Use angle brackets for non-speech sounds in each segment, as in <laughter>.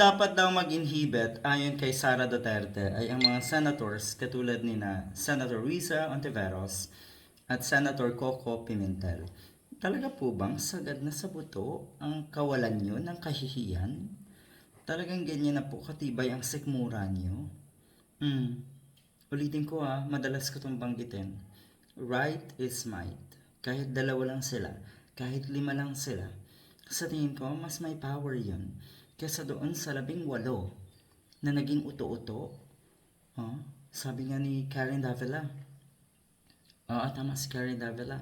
dapat daw mag-inhibit ayon kay Sara Duterte ay ang mga senators katulad ni na Senator Risa Ontiveros at Senator Coco Pimentel. Talaga po bang sagad na sa buto ang kawalan nyo ng kahihiyan? Talagang ganyan na po katibay ang sikmura nyo? Hmm. Ulitin ko ah, madalas ko itong banggitin. Right is might. Kahit dalawa lang sila, kahit lima lang sila, sa tingin ko, mas may power yun kesa doon sa labing walo na naging uto-uto. Oh, sabi nga ni Karen Davila. Oo, tama si Karen Davila.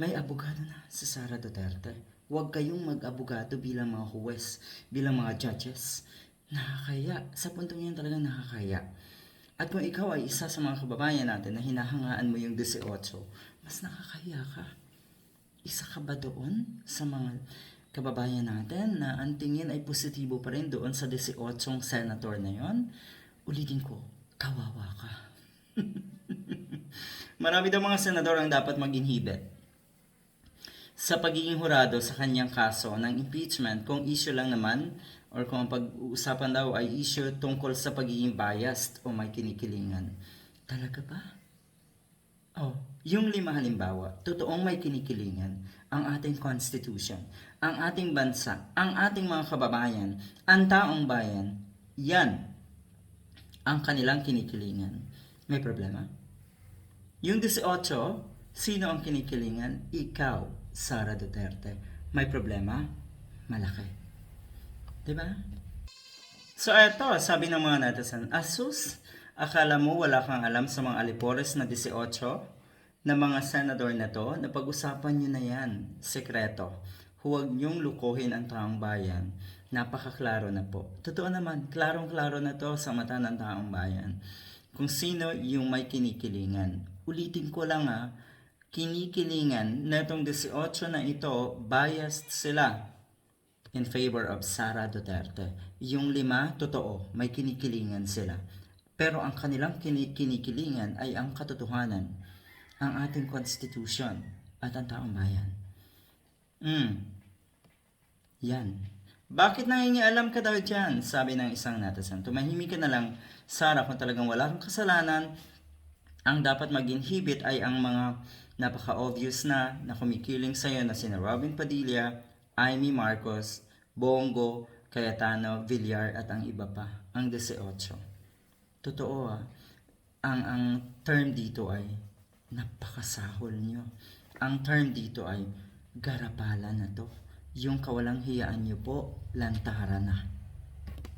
May abogado na si Sara Duterte. Huwag kayong mag-abogado bilang mga huwes, bilang mga judges. Nakakaya. Sa puntong yan talagang nakakaya. At kung ikaw ay isa sa mga kababayan natin na hinahangaan mo yung 18, mas nakakaya ka. Isa ka ba doon sa mga kababayan natin na ang tingin ay positibo pa rin doon sa 18 senator na yon? Ulitin ko, kawawa ka. <laughs> Marami daw mga senador ang dapat mag-inhibit sa pagiging hurado sa kanyang kaso ng impeachment kung issue lang naman or kung ang pag-uusapan daw ay issue tungkol sa pagiging biased o may kinikilingan. Talaga ba? Oh, yung lima halimbawa, totoong may kinikilingan ang ating constitution, ang ating bansa, ang ating mga kababayan, ang taong bayan, yan ang kanilang kinikilingan. May problema? Yung 18, sino ang kinikilingan? Ikaw, Sara Duterte. May problema? Malaki. 'Di ba? So eto, sabi ng mga netizen, Asus, akala mo wala kang alam sa mga alipores na 18 na mga senador na to? Napag-usapan nyo na yan. Sekreto. Huwag nyong lukuhin ang taong bayan. Napakaklaro na po. Totoo naman, klarong-klaro na to sa mata ng taong bayan. Kung sino yung may kinikilingan. Ulitin ko lang ha, kinikilingan na itong 18 na ito, biased sila in favor of Sara Duterte. Yung lima, totoo, may kinikilingan sila. Pero ang kanilang kini- kinikilingan ay ang katotohanan, ang ating constitution at ang taong bayan. Hmm. Yan. Bakit nangingialam ka daw dyan? Sabi ng isang netizen. Tumahimik ka na lang, Sara, kung talagang wala kang kasalanan, ang dapat mag-inhibit ay ang mga napaka-obvious na na kumikiling sa'yo na sina Robin Padilla, Amy Marcos, Bongo, Cayetano, Villar at ang iba pa, ang 18. Totoo ah, ang, ang term dito ay napakasahol nyo. Ang term dito ay garapala na to. Yung kawalang hiyaan nyo po, lantaran na.